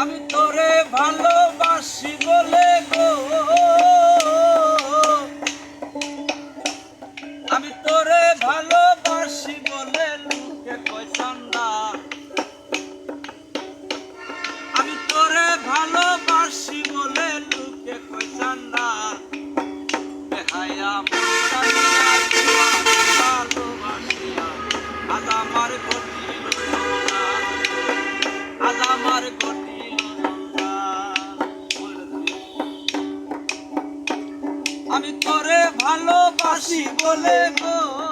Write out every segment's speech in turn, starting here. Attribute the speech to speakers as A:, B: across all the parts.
A: আমি তোরে ভালোবাসি বলে গো। আমি তোরে ভালোবাসি বলে লোকে কইসান না। আমি তোরে ভালোবাসি বলে লোকে কইসান না। নিয়া ভালোবাসিয়া আজ আমার ঘটিল আজ আমার ঘটিল ভালোবাসি বলে গো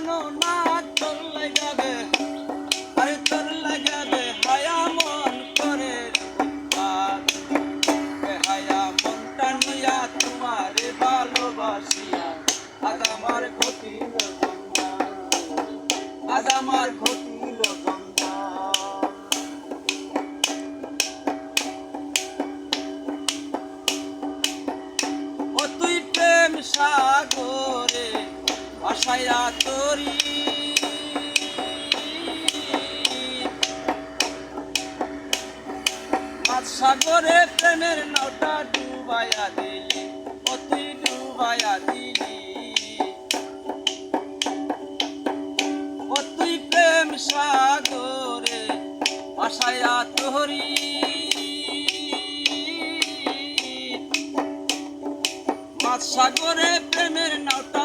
A: প্রাণ না তোর লাগাবে ভাসাইয়া তরি। সাগরে প্রেমের নাওটা ডুবাইয়া দিলি তুই ডুবাইয়া দিলি। তুই প্রেম সাগরে তরি। মাছ সাগরে প্রেমের নাওটা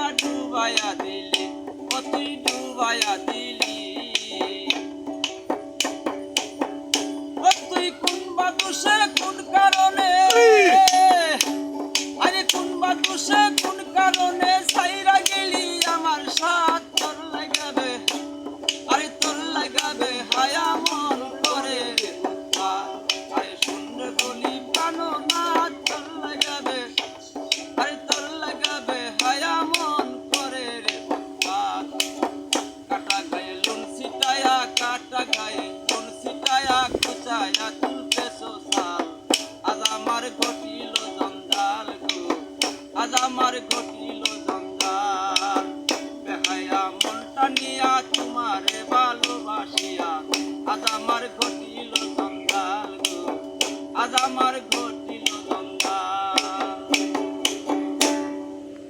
A: ডুবাইয়া দিলি ও তুই ডুবাইয়া দিলি ও তুই কোন বাদুষে কোন কারণে আরে কোন বাদুষে কোন কোন ராதாமா